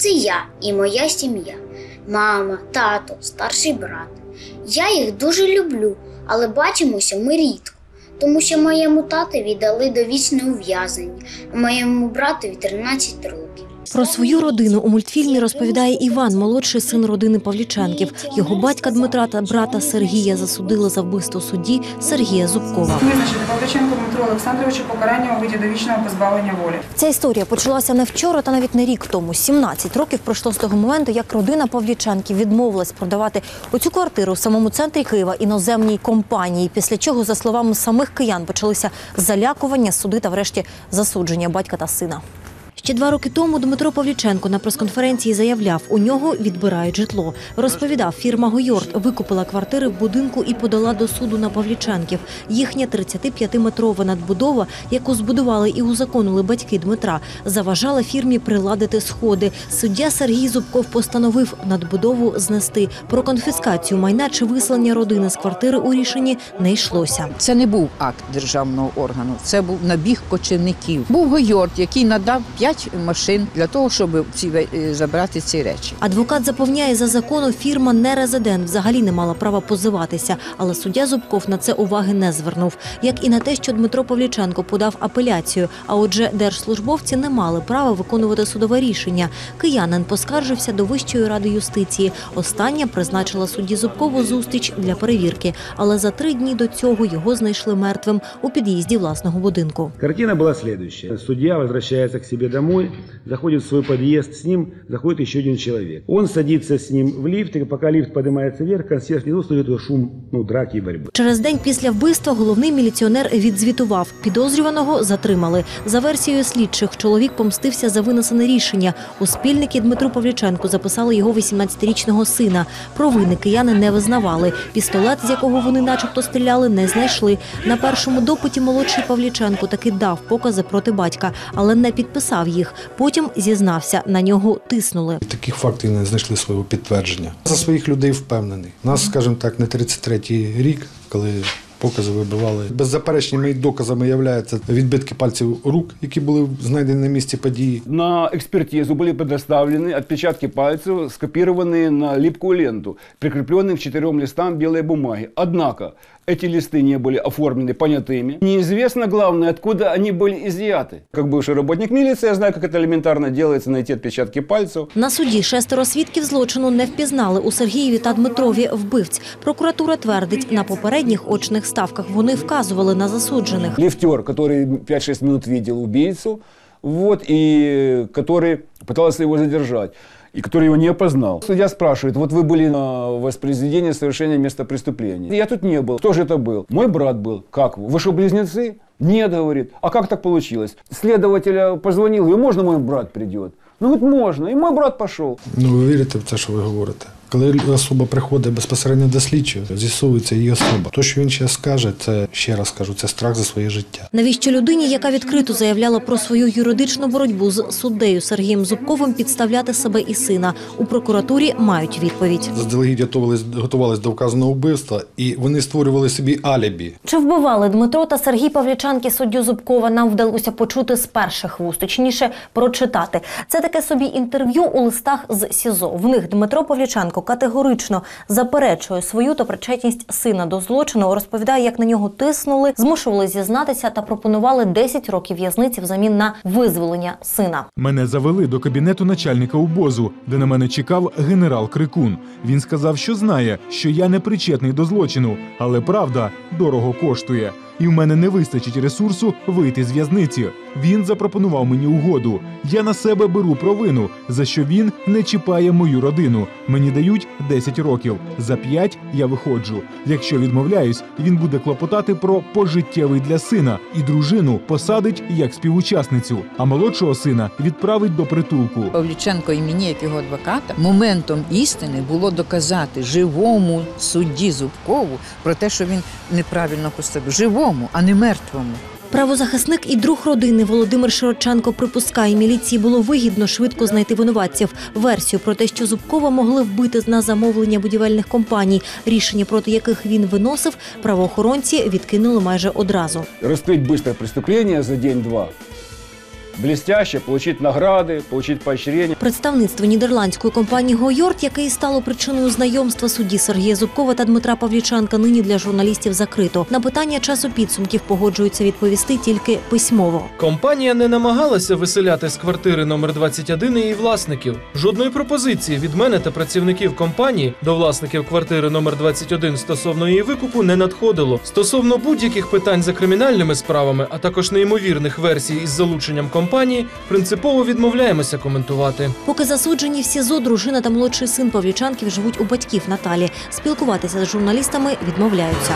Це я і моя сім'я, мама, тато, старший брат. Я їх дуже люблю, але бачимося ми рідко, тому що моєму татові дали довічне ув'язнення, а моєму братові 13 років. Про свою родину у мультфільмі розповідає Іван, молодший син родини Павліченків. Його батька Дмитра та брата Сергія засудили за вбивство судді Сергія Зубкова. Визначити Павличенку Дмитру Олександровичу покарання у виді довічного позбавлення волі. Ця історія почалася не вчора та навіть не рік тому. 17 років пройшло з того моменту, як родина Павліченків відмовилась продавати оцю квартиру в самому центрі Києва іноземній компанії. Після чого, за словами самих киян, почалися залякування, суди та врешті засудження батька та сина. Ще два роки тому Дмитро Павліченко на прес-конференції заявляв, у нього відбирають житло. Розповідав, фірма Гойорт викупила квартири в будинку і подала до суду на Павліченків. Їхня 35-метрова надбудова, яку збудували і узаконили батьки Дмитра, заважала фірмі приладити сходи. Суддя Сергій Зубков постановив надбудову знести. Про конфіскацію майна чи виселення родини з квартири у рішенні не йшлося. Це не був акт державного органу, це був набіг кочівників. Був Гойорт, який надав п'ять машин для того, щоб ці ве- е, забрати ці речі. Адвокат запевняє, за законом фірма не резидент взагалі не мала права позиватися, але суддя Зубков на це уваги не звернув, як і на те, що Дмитро Павліченко подав апеляцію. А отже, держслужбовці не мали права виконувати судове рішення. Киянин поскаржився до Вищої ради юстиції. Остання призначила судді Зубкову зустріч для перевірки, але за три дні до цього його знайшли мертвим у під'їзді власного будинку. Картина была следующая. Судья возвращается к себе домой, заходит в свой подъезд, с ним заходит еще один человек. Он садится с ним в лифт, и пока лифт поднимается вверх, консьерж внизу слышит шум ну, драки и борьбы. Через день після вбивства головний міліціонер відзвітував. Підозрюваного затримали. За версією слідчих, чоловік помстився за винесене рішення. У спільники Дмитру Павліченку записали його 18-річного сина. Провини кияни не визнавали. Пістолет, з якого вони начебто стріляли, не знайшли. На першому допиті молодший Павліченко таки дав покази проти батька, але не підписав їх. Потім зізнався, на нього тиснули. Таких фактів не знайшли свого підтвердження. За своїх людей впевнений. Нас, скажімо так, не 33-й рік, коли покази вибивали. Беззаперечними доказами являються відбитки пальців рук, які були знайдені на місці події. На экспертизу были предоставлены отпечатки пальцев, скопированные на липкую ленту, прикрепленные к четырем листам белой бумаги. Однако эти листы не были оформлены понятыми. Неизвестно, главное, откуда они были изъяты. Как бывший работник милиции, я знаю, как это элементарно делается, найти отпечатки пальцев. На суді шестеро свідків злочину не впізнали у Сергієві та Дмитрові вбивць. Прокуратура твердить, на попередніх очних ставках вони вказували на засуджених. Лифтер, который 5-6 минут видел убийцу, вот, и который пытался его задержать, и который его не опознал. Судья спрашивает, вот вы были на воспроизведении совершения места преступления. Я тут не был. Кто же это был? Мой брат был. Как вы? Вы что, близнецы? Нет, говорит. А как так получилось? Следователя позвонил, и можно мой брат придет? Ну, говорит, можно. И мой брат пошел. Ну, ви вірите в те, що ви говорите? Коли особа приходить безпосередньо до слідчого, з'ясовується її особа. То, що він ще скаже, це ще раз кажу, це страх за своє життя. Навіщо людині, яка відкрито заявляла про свою юридичну боротьбу з суддею Сергієм Зубковим, підставляти себе і сина? У прокуратурі мають відповідь. Заздалегідь готувались, готувались до вказаного вбивства, і вони створювали собі алібі. Чи вбивали Дмитро та Сергій Павлічанки суддю Зубкова? Нам вдалося почути з перших вуст, точніше прочитати. Це таке собі інтерв'ю у листах з СІЗО. В них Дмитро Павліченко категорично заперечує свою та причетність сина до злочину. Розповідає, як на нього тиснули, змушували зізнатися та пропонували 10 років в'язниці взамін на визволення сина. Мене завели до кабінету начальника УБОЗу, де на мене чекав генерал Крикун. Він сказав, що знає, що я не причетний до злочину, але правда дорого коштує. І в мене не вистачить ресурсу вийти з в'язниці. Він запропонував мені угоду. Я на себе беру провину, за що він не чіпає мою родину. Мені дають 10 років. За 5 я виходжу. Якщо відмовляюсь, він буде клопотати про пожиттєвий для сина і дружину посадить як співучасницю, а молодшого сина відправить до притулку. Павліченко і мені, як його адвоката, моментом істини було доказати живому судді Зубкову про те, що він неправильно поступив. Живому, а не мертвому. Правозахисник і друг родини Володимир Широченко припускає, міліції було вигідно швидко знайти винуватців. Версію про те, що Зубкова могли вбити на замовлення будівельних компаній, рішення проти яких він виносив, правоохоронці відкинули майже одразу. Розкрити швидко преступлення за день-два блестяще, получить награды, получить поощрение. Представництво нідерландської компанії Гойорт, яке і стало причиною знайомства судді Сергія Зубкова та Дмитра Павліченка, нині для журналістів закрито. На питання часу підсумків погоджуються відповісти тільки письмово. Компанія не намагалася виселяти з квартири номер 21 її власників. Жодної пропозиції від мене та працівників компанії до власників квартири номер 21 стосовно її викупу не надходило. Стосовно будь-яких питань за кримінальними справами, а також неймовірних версій із залученням компанії, принципово відмовляємося коментувати. Поки засуджені в СІЗО, дружина та молодший син Павлічанків живуть у батьків Наталі. Спілкуватися з журналістами відмовляються.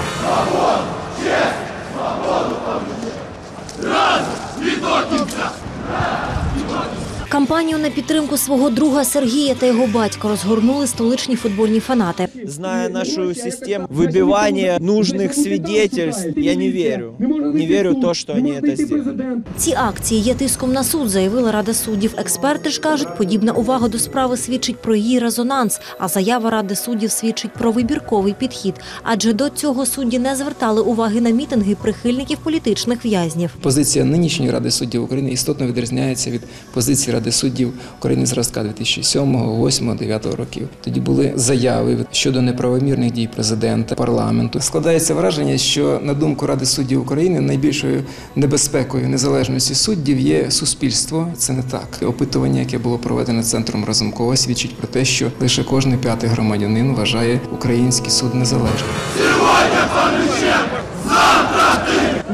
Кампанію на підтримку свого друга Сергія та його батька розгорнули столичні футбольні фанати. Зная нашу систему выбивания нужных свидетельств, я не верю. Не верю в то, что они это сделали. Ці акції є тиском на суд, заявила Рада суддів. Експерти ж кажуть, подібна увага до справи свідчить про її резонанс, а заява Ради суддів свідчить про вибірковий підхід. Адже до цього судді не звертали уваги на мітинги прихильників політичних в'язнів. Позиція нинішньої Ради суддів України істотно відрізняється від позиції Ради суддів України зразка 2007, 2008, 2009 років. Тоді були заяви щодо неправомірних дій президента, парламенту. Складається враження, що на думку Ради суддів України найбільшою небезпекою незалежності суддів є суспільство. Це не так. Опитування, яке було проведено центром Разумкова, свідчить про те, що лише кожний п'ятий громадянин вважає український суд незалежним.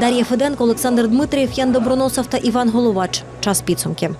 Дар'я Феденко, Олександр Дмитрієв, Ян Доброносов та Іван Головач. Час підсумків.